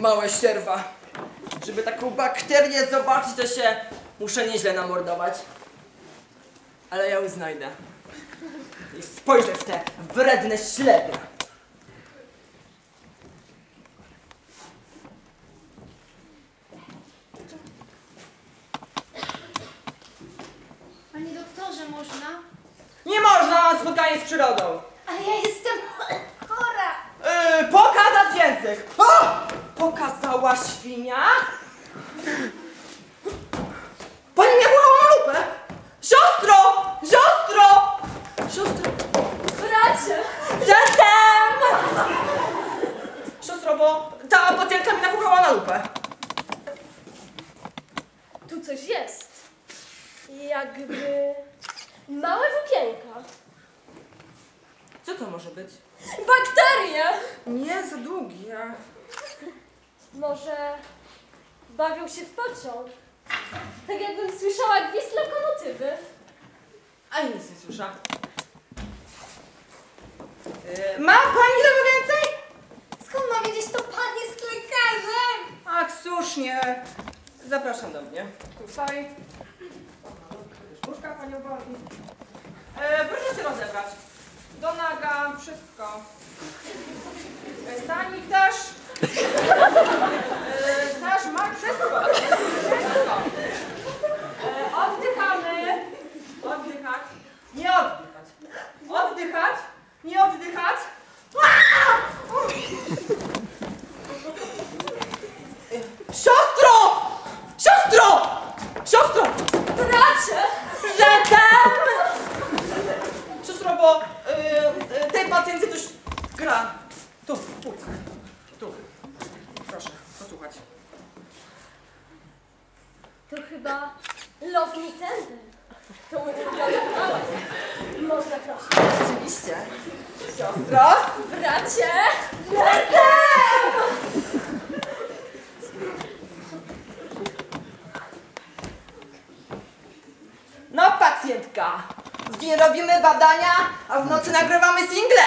małe ścierwa. Żeby taką bakterię zobaczyć, to się muszę nieźle namordować. Ale ja ją znajdę. I spojrzę w te wredne ślepia. Panie doktorze, można? Nie można spotkanie z przyrodą. Ale ja jestem Pokazała świnia? Pani mnie wołała na lupę! Siostro! Siostro! Siostro! Bracie! Jestem! Siostro, bo ta pacjentka mnie napuchała na lupę. Tu coś jest. Jakby... Małe włókienka. Co to może być? Bakterie! Nie, za długie. Może bawią się w pociąg. Tak jakbym słyszała gwizd lokomotywy. A nic nie słyszę. Yy, ma pani tego więcej? Skąd mam wiedzieć, to pan jest lekarzem? Ach, słusznie. Zapraszam do mnie. Tutaj. Łóżka panią boli. E, proszę się rozebrać. Do naga, wszystko. Stanik też. Też ma wszystko. Wszystko. Oddychamy. Oddychać. Nie oddychać. Oddychać. Nie oddychać. Siostro! Siostro! Siostro! Bracie! Zatem! Siostro, bo y, y, tej pacjentce coś gra. Tu, płucach. Tu. Proszę, posłuchać. To chyba Love Me Tender. To mój ulubiony kawałek. Można prosić. Oczywiście. Siostro? Bracie! No, pacjentka. W dzień robimy badania, a w nocy nagrywamy single.